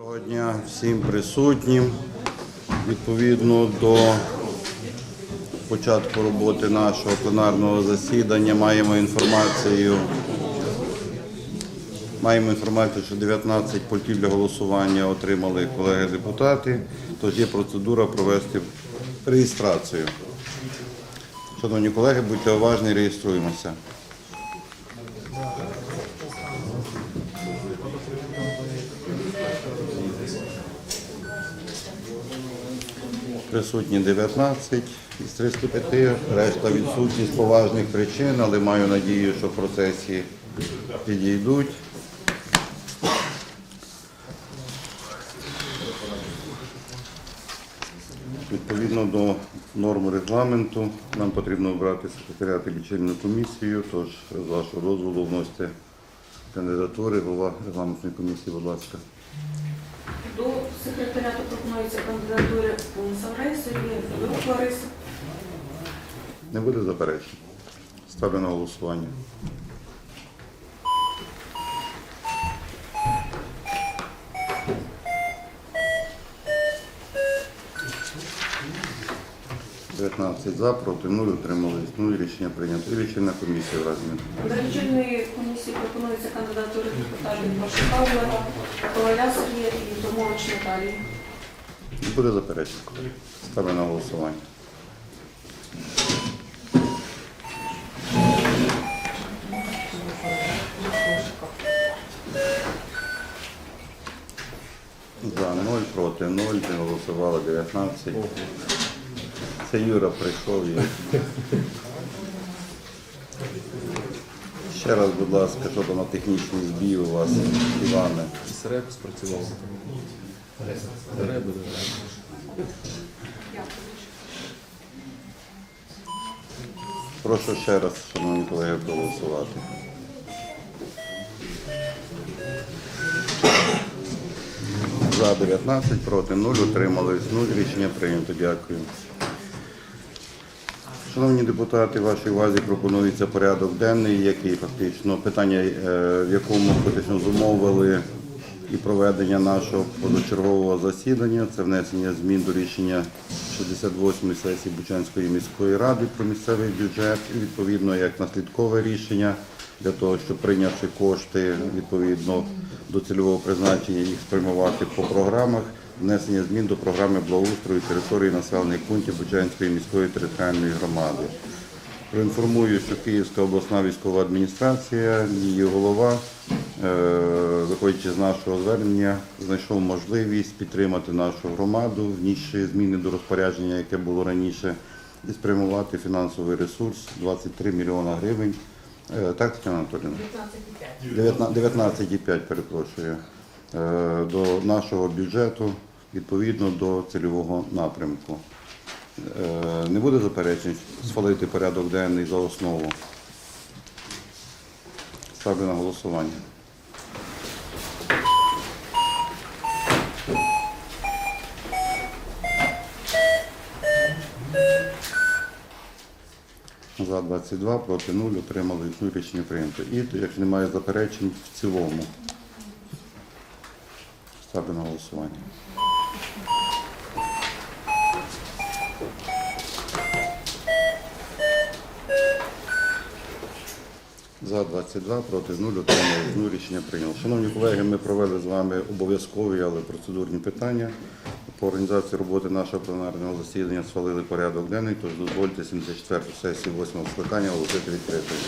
Доброго дня всім присутнім. Відповідно до початку роботи нашого пленарного засідання маємо інформацію. Маємо інформацію, що 19 пультів для голосування отримали колеги-депутати, тож є процедура провести реєстрацію. Шановні колеги, будьте уважні, реєструємося. Присутні 19 із 305, решта відсутні з поважних причин, але маю надію, що в процесі підійдуть. Відповідно до норм регламенту, нам потрібно обрати секретаріат і лічильну комісію, тож з вашого дозволу вносите кандидатури. Голова регламентної комісії, будь ласка. Секретаріату пропонується кандидатури Саврей Сергій, Лариса. Не буде заперечень. Ставлю на голосування. Дев'ятнадцять за, проти нуль, утримались нуль. Рішення прийнято. І лічильна комісія в. До лічильної комісії пропонуються кандидатури депутатів Пашка Павла, Коваля Сергія і Томович Наталії. Буде заперечень. Ставлю на голосування. За 0, проти 0, не голосувало 19. Це Юра прийшов. і- Ще раз, будь ласка, що там на технічний збій у вас, Іване. СРЕП спрацював. Буде. Прошу ще раз, шановні колеги, проголосувати. За 19, проти 0, утримались 0. Рішення прийнято. Дякую. Шановні депутати, вашій увазі пропонується порядок денний, який фактично питання, е, в якому фактично зумовили і проведення нашого позачергового засідання. Це внесення змін до рішення 68-ї сесії Бучанської міської ради про місцевий бюджет, і відповідно як наслідкове рішення для того, щоб прийнявши кошти відповідно до цільового призначення, їх спрямувати по програмах. Внесення змін до програми благоустрою території населених пунктів Бучанської міської територіальної громади. Проінформую, що Київська обласна військова адміністрація, її голова, е, виходячи з нашого звернення, знайшов можливість підтримати нашу громаду, внісши зміни до розпорядження, яке було раніше, і спрямувати фінансовий ресурс 23 мільйона гривень. Е, Так, Тетяна Анатолійовна? 19,5. 19,5, перепрошую, е, до нашого бюджету відповідно до цільового напрямку. Е, Не буде заперечень схвалити порядок денний за основу. Ставлю на голосування. За 22, проти 0, отримали рішення прийнято. І якщо немає заперечень, в цілому. Ставлю на голосування. За 22, проти 0, отримали 0, рішення прийняло. Шановні колеги, ми провели з вами обов'язкові, але процедурні питання. По організації роботи нашого пленарного засідання схвалили порядок денний, тож дозвольте 74 сесію 8 скликання оголосити відкритою.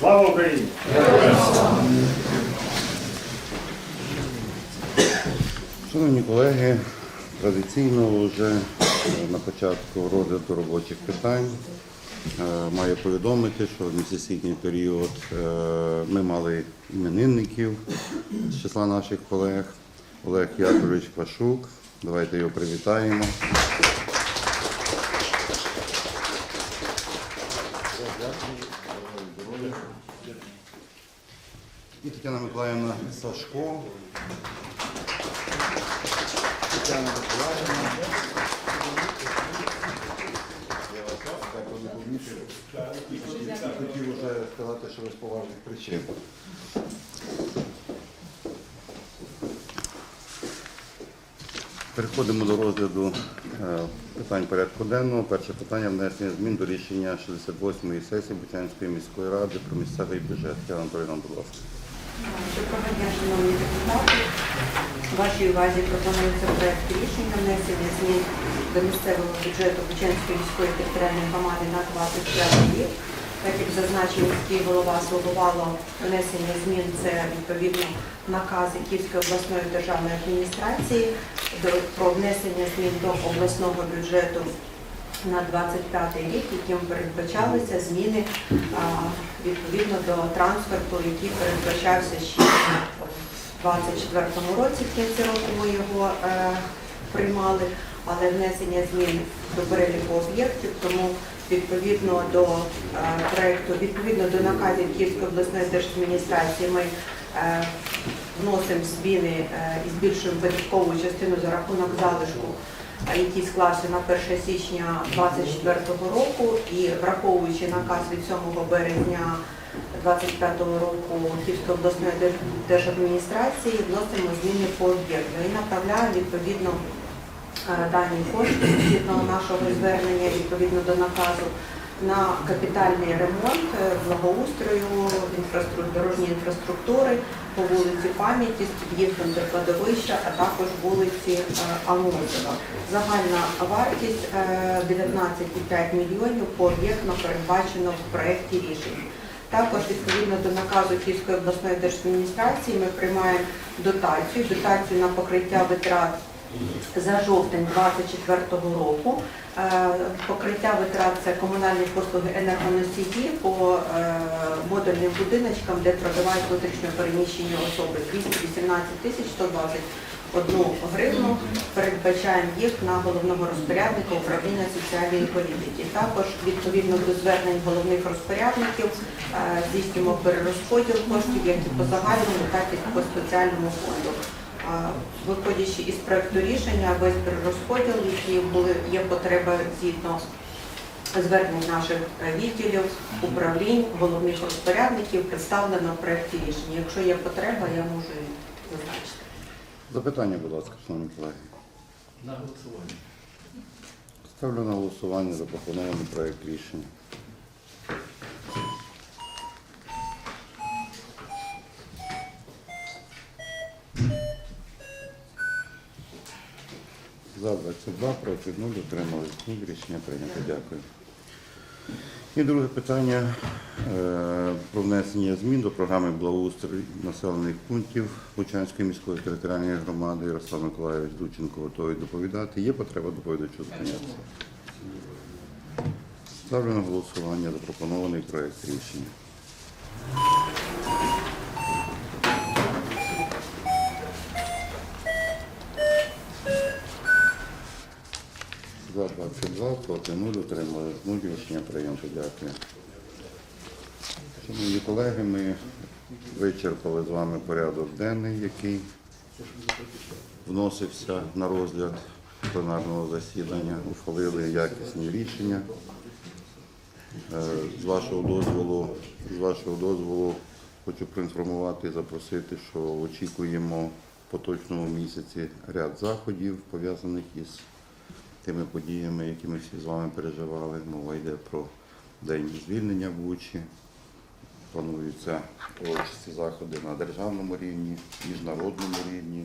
Слава Україні! Шановні колеги, традиційно вже на початку розгляду робочих питань маю повідомити, що в місяцький період е, ми мали іменинників з числа наших колег. Олег Яковлевич Пашук. Давайте його привітаємо. І Тетяна Миколаївна Сашко. Тетяна Миколаївна. Я вас так розумію. Хотів вже сказати, що ви з поважних причин. Переходимо до розгляду е, питань порядку денного. Перше питання внесення змін до рішення 68-ї сесії Бучанської міської ради про місцевий бюджет. Тетяна Анатолійовна, будь ласка. Доброго дня, шановні депутати. Вашій увазі пропонується проект рішення внесення змін до місцевого бюджету Бучанської міської територіальної громади на 25 рік. Так як зазначив міський голова, слугувало внесення змін, це відповідно накази Київської обласної державної адміністрації про внесення змін до обласного бюджету на 25 рік, яким передбачалися зміни відповідно до трансферту, який передбачався ще в 24 році, в кінці року ми його е, приймали, але внесення змін до переліку об'єктів, тому відповідно до е, проекту, відповідно до наказів Київської обласної держадміністрації ми е, вносимо зміни е, і збільшуємо видаткову частину за рахунок залишку який склався на 1 січня 2024 року. І враховуючи наказ від 7 березня 2025 року Київської обласної держадміністрації, вносимо зміни по об'єкту і направляємо відповідно е, дані кошти згідно нашого звернення відповідно до наказу на капітальний ремонт е, благоустрою дорожньої інфраструктури по вулиці Пам'яті з під'їздом до кладовища, а також вулиці е, Амурзова. Загальна вартість е, 19,5 мільйонів по об'єктно передбачено в проєкті рішень. Також відповідно до наказу Київської обласної держадміністрації ми приймаємо дотацію, дотацію на покриття витрат за жовтень 2024 року. Е, Покриття витрат це комунальні послуги енергоносії по е, модульним будиночкам, де проживають внутрішньо переміщені особи 218 тисяч 121 гривну. Передбачаємо їх на головного розпорядника управління соціальної політики. Також відповідно до звернень головних розпорядників е, здійснюємо перерозподіл коштів як і по загальному, так і по спеціальному фонду. Виходячи із проекту рішення, весь перерозподіл, які були є потреба згідно звернень наших е, відділів, управлінь, головних розпорядників, представлено в проекті рішення. Якщо є потреба, я можу зазначити. Запитання, будь ласка, шановні колеги. На голосування. Ставлю на голосування запропонований проект рішення. За 22, проти 0, утримались 0. Рішення прийнято. Дякую. І друге питання е, про внесення змін до програми благоустрою населених пунктів Бучанської міської територіальної громади. Ярослав Миколаївич Дученко готовий доповідати. Є потреба доповідачу зупинятися? Ставлю на голосування запропонований проект рішення. 22, проти 0, утримали 0, рішення прийнято. Дякую. Шановні колеги, ми вичерпали з вами порядок денний, який вносився на розгляд пленарного засідання, ухвалили якісні рішення. Е, З вашого дозволу, з вашого дозволу хочу проінформувати і запросити, що очікуємо в поточному місяці ряд заходів, пов'язаних із тими подіями, які ми всі з вами переживали. Мова йде про день звільнення Бучі. Плануються урочисті заходи на державному рівні, міжнародному рівні.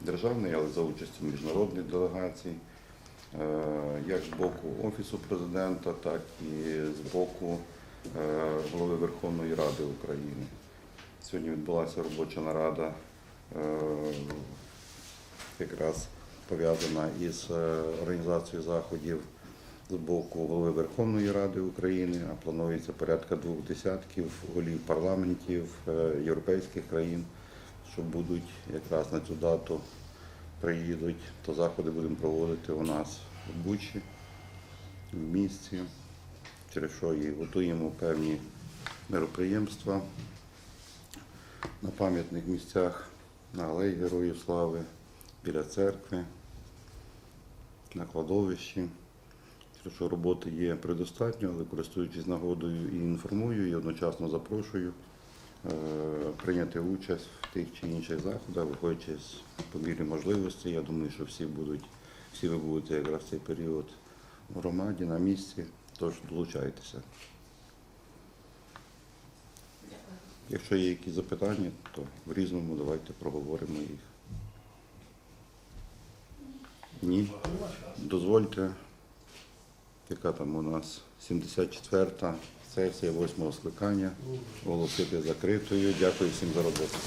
Державний, але за участю міжнародних делегацій, е, як з боку Офісу президента, так і з боку е, голови Верховної Ради України. Сьогодні відбулася робоча нарада е, якраз пов'язана із е, організацією заходів з боку голови Верховної Ради України, а планується порядка двох десятків голів парламентів е, європейських країн, що будуть якраз на цю дату приїдуть, то заходи будемо проводити у нас в Бучі, в місті, через що і готуємо певні мероприємства на пам'ятних місцях, на алеї Героїв Слави, біля церкви, на кладовищі. Що роботи є предостатньо, але користуючись нагодою і інформую, і одночасно запрошую е, прийняти участь в тих чи інших заходах, виходячи з по мірі можливості. Я думаю, що всі будуть, всі ви будете якраз в цей період в громаді, на місці, тож долучайтеся. Якщо є якісь запитання, то в різному давайте проговоримо їх. Ні. Дозвольте, яка там у нас 74-та сесія 8-го скликання, оголосити закритою. Дякую всім за роботу.